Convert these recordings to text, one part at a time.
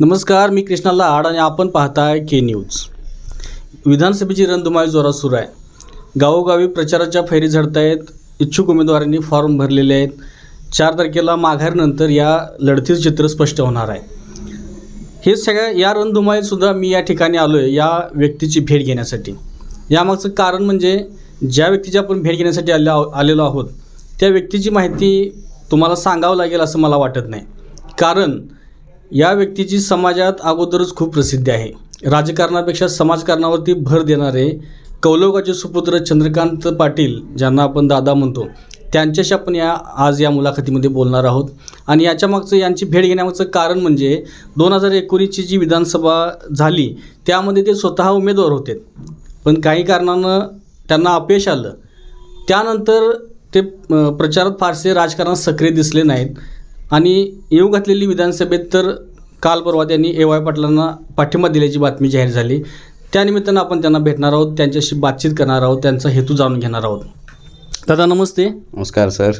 नमस्कार मी कृष्णा लाड आणि आपण पाहताय के न्यूज विधानसभेची रणधुमाळी जोरात सुरू आहे. गावोगावी प्रचाराच्या फैरी झडत आहेत इच्छुक उमेदवारांनी फॉर्म भरलेले आहेत. चार तारखेला माघारनंतर या लढतीचं चित्र स्पष्ट होणार आहे. हे सगळ्या या रणधुमाळीतसुद्धा मी या ठिकाणी आलो आहे या व्यक्तीची भेट घेण्यासाठी. यामागचं कारण म्हणजे ज्या व्यक्तीची आपण भेट घेण्यासाठी आल्या आलेलो आहोत त्या व्यक्तीची माहिती तुम्हाला सांगावं लागेल असं मला वाटत नाही. कारण या व्यक्तीची समाजात अगोदरच खूप प्रसिद्धी आहे. राजकारणापेक्षा समाजकारणावरती भर देणारे कौलगाचे सुपुत्र चंद्रकांत पाटील ज्यांना आपण दादा म्हणतो त्यांच्याशी आपण या आज या मुलाखतीमध्ये बोलणार आहोत. आणि याच्या मागचं यांची भेट घेण्यामागचं कारण म्हणजे दोन हजार एकोणीसची जी विधानसभा झाली त्यामध्ये ते स्वतः उमेदवार होते. पण काही कारणानं त्यांना अपयश आलं. त्यानंतर ते प्रचारात फारसे राजकारणात सक्रिय दिसले नाहीत. आणि येऊ घातलेली विधानसभेत तर काल परवा त्यांनी ए वाय पाटलांना पाठिंबा दिल्याची बातमी जाहीर झाली. त्यानिमित्तानं आपण त्यांना भेटणार आहोत त्यांच्याशी बातचीत करणार आहोत त्यांचा हेतू जाणून घेणार आहोत. दादा नमस्ते. नमस्कार सर.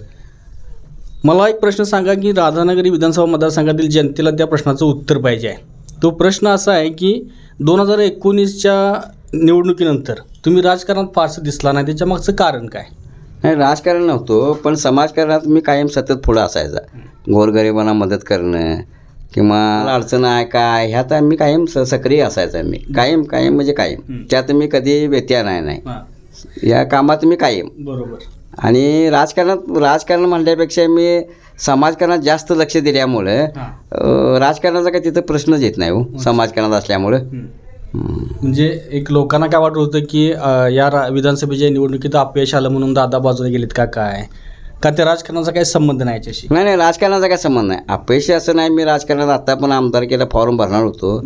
मला एक प्रश्न सांगा की राधानगरी विधानसभा मतदारसंघातील जनतेला त्या प्रश्नाचं उत्तर पाहिजे आहे. तो प्रश्न असा आहे की दोन हजार एकोणीसच्या निवडणुकीनंतर तुम्ही राजकारणात फारसं दिसला नाही त्याच्या मागचं कारण काय? नाही राजकारण नव्हतो पण समाजकारणात मी कायम सतत पुढं असायचा. गोरगरिबांना मदत करणं किंवा अडचण आहे काय ह्यात मी कायम स सक्रिय असायचा मी. कायम कायम म्हणजे कायम. त्यात मी कधी व्यत्यय नाही नाही. हां. या कामात मी कायम. बरोबर. आणि राजकारणात राजकारण म्हणल्यापेक्षा मी समाजकारणात जास्त लक्ष दिल्यामुळं हां. राजकारणाचा काही तिथं प्रश्नच येत नाही हो समाजकारणात असल्यामुळं. म्हणजे एक लोकांना काय वाटत होतं की या रा विधानसभेच्या निवडणुकीत अपयश आलं म्हणून दादा बाजूला गेलेत का काय? का त्या राजकारणाचा काही संबंध नाही याच्याशी. नाही नाही राजकारणाचा काय संबंध नाही. अपयशी असं नाही मी राजकारणात आता पण आमदारकीला फॉर्म भरणार होतो.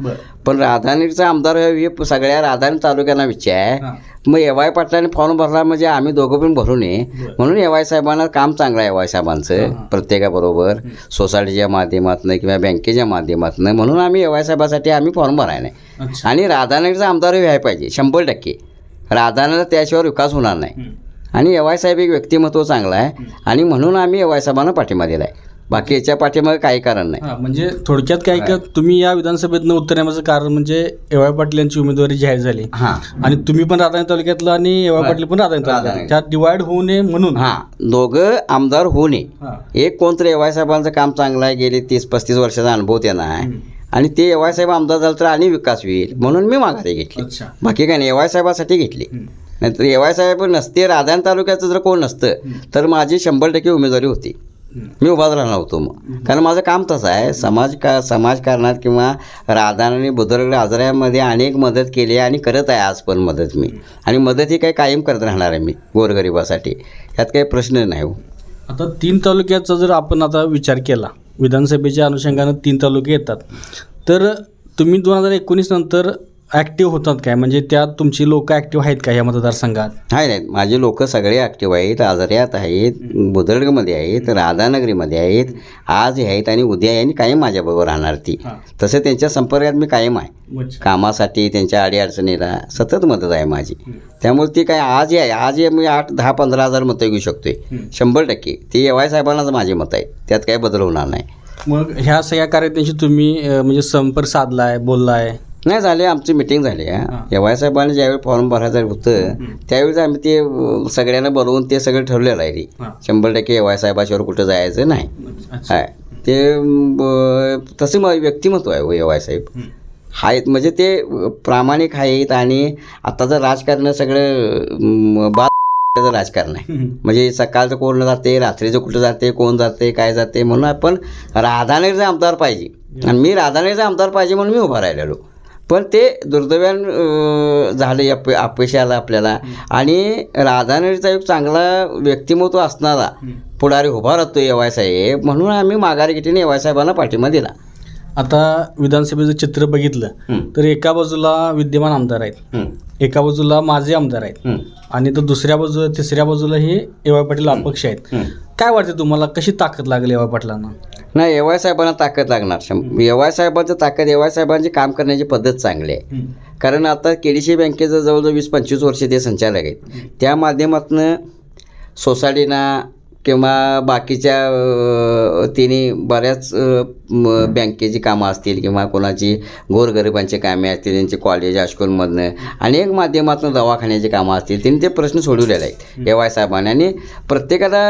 पण राधानीचा आमदार हे सगळ्या राधानी तालुक्यांना विचार आहे. मग एव आय पाटलांनी फॉर्म भरला म्हणजे आम्ही दोघं पण भरू नये. म्हणून एव आय साहेबांना काम चांगलं आहे एव आय हां, साहेबांचं. प्रत्येकाबरोबर सोसायटीच्या माध्यमातून किंवा बँकेच्या माध्यमातून. म्हणून आम्ही एव आय साहेबासाठी आम्ही फॉर्म भराय नाही. आणि राधानगरचा आमदार व्हायला पाहिजे शंभर टक्के. राधानगर त्याशिवाय विकास होणार नाही. आणि एव आय साहेब एक व्यक्तिमत्व चांगलं आहे. आणि म्हणून आम्ही एव आय साहेबांना पाठिंबा दिला आहे बाकी याच्या पाठीमागे काही कारण नाही. हां म्हणजे थोडक्यात काय की तुम्ही या विधानसभेतनं उत्तरण्याचं कारण म्हणजे एवाय पाटील यांची उमेदवारी जाहीर झाली. हां. आणि तुम्ही पण राधानगरी तालुक्यातलं आणि एवाय. पाटील पण राधानगरी तालुक्यात राधानगरी. त्यात डिवाइड होऊ नये म्हणून. हां. दोघं आमदार होऊ नये. हां. एक कोणतरी एवाय साहेबांचं काम चांगलं आहे गेले तीस पस्तीस वर्षाचा अनुभव त्यांना आहे. आणि ते एवाय साहेब आमदार झालं तर आणि विकास होईल म्हणून मी माघारी घेतली. अच्छा. बाकी काय नाही एवाय साहेबासाठी घेतली. नाहीतर एवाय साहेब नसते राधान तालुक्याचं जर कोण नसतं. तर माझी शंभर टक्के उमेदवारी होती. मी उभाच राहणार होतो मग. कारण माझं काम तसं आहे समाज का समाजकारणात किंवा राधान आणि बुजुर्ग आजारामध्ये अनेक मदत केली आहे आणि करत आहे आज पण मदत मी. आणि मदत ही काही कायम करत राहणार आहे मी गोरगरिबासाठी. ह्यात काही प्रश्न नाही हो. आता तीन तालुक्याचा जर आपण आता विचार केला विधानसभेच्या अनुषंगानं तीन तालुके येतात. तर तुम्ही दोन हजार एकोणीस नंतर ॲक्टिव्ह होतात काय? म्हणजे त्यात तुमची लोक ॲक्टिव्ह आहेत का या मतदारसंघात? नाही नाही माझे लोक सगळे ॲक्टिव्ह आहेत. आजऱ्यात आहेत बुदरडमध्ये आहेत राधानगरीमध्ये आहेत. आज हे आहेत आणि उद्या आहे आणि कायम माझ्याबरोबर राहणार ती. तसं त्यांच्या संपर्कात मी कायम आहे. कामासाठी त्यांच्या अडीअडचणीला सतत मदत आहे माझी. त्यामुळे ती काय आज आहे आज मी आठ दहा पंधरा हजार मतं घेऊ शकतोय. शंभर टक्के. ते एवाय साहेबांनाच माझे मत आहे त्यात काही बदल होणार नाही. मग ह्या सगळ्या कार्यकर्त्यांशी तुम्ही म्हणजे संपर्क साधलाय बोललाय? नाही झाले आमची मिटिंग झाली हां. एवाय साहेबांनी ज्यावेळी फॉर्म भरायचं होतं त्यावेळेस आम्ही ते सगळ्यांना बोलवून ते सगळं ठरलेलं आहे रे. शंभर टक्के एवाय साहेबाशिवर कुठं जायचं नाही. आहे ते तसे मग व्यक्तिमत्व आहे हो एवाय साहेब. हं. आहेत म्हणजे ते प्रामाणिक आहेत आणि आताचं राजकारण सगळं बा राजकारण आहे. म्हणजे सकाळचं कोण जाते रात्रीचं कुठं जाते कोण जाते काय जाते म्हणून आपण राधानगरचा आमदार पाहिजे. आणि मी राधानगरचा आमदार पाहिजे म्हणून मी उभा राहिलेलो. पण ते दुर्दैवान झालं अप अपयश आलं आपल्याला. आणि राधानगरीचा एक चांगला व्यक्तिमत्व असणारा पुढारी उभा राहतो एवाय साहेब. म्हणून आम्ही माघारी घेतली एवाय साहेबांना पाठिंबा दिला. आता विधानसभेचं चित्र बघितलं. तर एका बाजूला विद्यमान आमदार आहेत. एका बाजूला माजी आमदार आहेत. आणि तर दुसऱ्या बाजूला तिसऱ्या बाजूला हे एवाय पाटील अपक्ष आहेत. काय वाटते तुम्हाला? कशी ताकद लागली एवाय पाटलांना? नाही एवाय साहेबांना ताकद लागणार. एवाय साहेबांचं ताकद एवाय साहेबांची काम करण्याची पद्धत चांगली आहे. कारण आता केडीसी बँकेचं जवळजवळ वीस पंचवीस वर्ष ते संचालक आहेत. त्या माध्यमातून सोसायटीना किंवा बाकीच्या अ, तिन्ही बऱ्याच बँकेची कामं असतील किंवा कोणाची गोरगरिबांची कामे असतील त्यांचे कॉलेज हायस्कूलमधनं अनेक माध्यमातून दवाखान्याची कामं असतील त्यांनी ते प्रश्न सोडवलेले आहेत. ए वाय साहेबांनी आणि प्रत्येकाला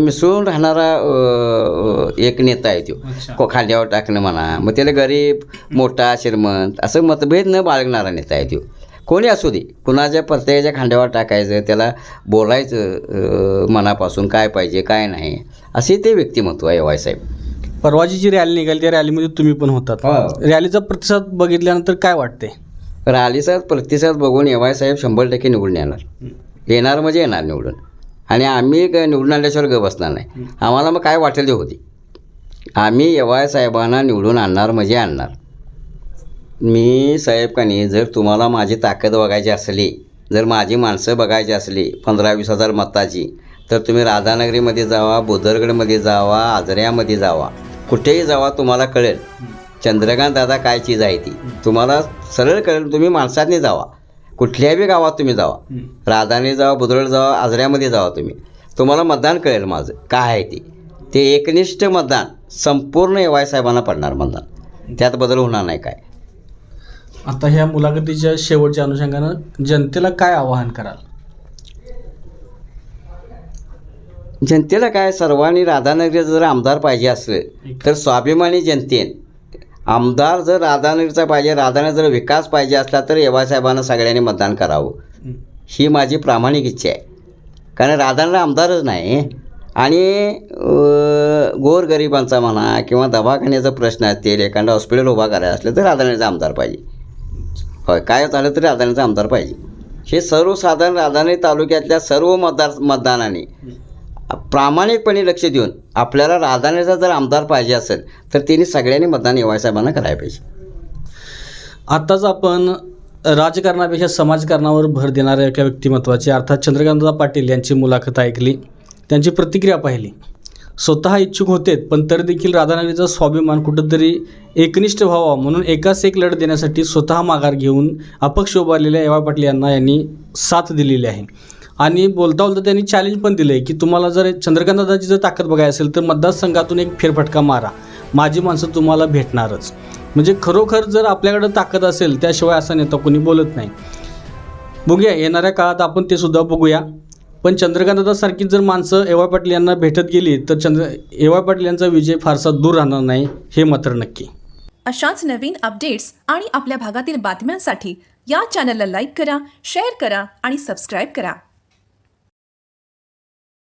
मिसळून राहणारा एक नेता आहे तो. को खांद्यावर टाकणं म्हणा मग त्याला गरीब मोठा श्रीमंत असं मतभेद न बाळगणारा नेता आहे तो. कोणी असू दे. कुणाच्या प्रत्येकाच्या खांद्यावर टाकायचं त्याला बोलायचं मनापासून काय पाहिजे काय नाही असे ते व्यक्तिमत्व आहे वाय साहेब. परवाची जी रॅली निघाली त्या रॅलीमध्ये तुम्ही पण होतात. हो. रॅलीचा प्रतिसाद बघितल्यानंतर काय वाटते रालीचा प्रतिसाद बघून एवाय साहेब शंभर टक्के निवडून येणार. येणार म्हणजे येणार निवडून. आणि आम्ही निवडून आल्याशिवाय ग बसणार नाही. आम्हाला मग काय वाटेल ते होती आम्ही एवाय साहेबांना निवडून आणणार म्हणजे आणणार. मी साहेब कानी जर तुम्हाला माझी ताकद बघायची असली जर माझी माणसं बघायची असली पंधरा वीस हजार मताची तर तुम्ही राधानगरीमध्ये जावा बोदरगडमध्ये जावा आजऱ्यामध्ये जावा. कुठेही जावा तुम्हाला कळेल. चंद्रकांत दादा काय चीज आहे ती? तुम्हाला सरळ कळेल तुम्ही माणसातनी जावा. कुठल्याही गावात तुम्ही जावा. राधाने जावा बुधरड जावा आजऱ्यामध्ये जावा तुम्ही. तुम्हाला मतदान कळेल माझं. काय आहे ते? ते एकनिष्ठ मतदान संपूर्ण एवाय साहेबांना पडणार मतदान. त्यात बदल होणार नाही काय. आता ह्या मुलाखतीच्या शेवटच्या अनुषंगानं जनतेला काय आवाहन कराल? जनतेला काय? सर्वांनी राधानगरीचं जर आमदार पाहिजे असलं तर स्वाभिमानी जनतेन आमदार जर राधानगरीचा पाहिजे राधानगर जर विकास पाहिजे असला तर एवाय साहेबांना सगळ्यांनी मतदान करावं. ही. माझी प्रामाणिक इच्छा आहे. कारण राधानगर आमदारच नाही. आणि गोरगरिबांचा म्हणा किंवा दवाखान्याचा प्रश्न असतील एखादा हॉस्पिटल उभा करायचं असलं तर राधानगरचा आमदार पाहिजे. होय काय झालं तरी राधानगरचा आमदार पाहिजे. हे सर्वसाधारण राधानगरी तालुक्यातल्या सर्व मतदार मतदानाने प्रामाणिकपणे लक्ष देऊन आपल्याला राधानगरचा जर आमदार पाहिजे असेल तर त्यांनी सगळ्यांनी मतदान एवाय साहेबांना करायला पाहिजे. आत्ताच आपण राजकारणापेक्षा समाजकारणावर भर देणाऱ्या एका व्यक्तिमत्वाची अर्थात चंद्रकांतदा पाटील यांची मुलाखत ऐकली. त्यांची प्रतिक्रिया पाहिली. स्वतः इच्छुक होते पण तरी देखील राधानगरीचा स्वाभिमान कुठंतरी एकनिष्ठ व्हावा म्हणून एकाच एक लढ देण्यासाठी स्वतः माघार घेऊन अपक्ष उभारलेल्या एवा पाटील यांना यांनी साथ दिलेली आहे. आणि बोलता बोलता त्यांनी चॅलेंज पण दिलं आहे की तुम्हाला जर चंद्रकांतदाची जर ताकद बघायची असेल तर मतदारसंघातून एक फेरफटका मारा. माझी माणसं तुम्हाला भेटणारच. म्हणजे खरोखर जर आपल्याकडं ताकद असेल त्याशिवाय असा नेता कोणी बोलत नाही. बघूया येणाऱ्या काळात आपण ते सुद्धा बघूया. पण चंद्रकांतदासारखी जर माणसं एवाय पाटील यांना भेटत गेली तर चंद्र एवाय पाटील यांचा विजय फारसा दूर राहणार नाही हे मात्र नक्की. अशाच नवीन अपडेट्स आणि आपल्या भागातील बातम्यांसाठी या चॅनलला लाईक करा शेअर करा आणि सबस्क्राईब करा.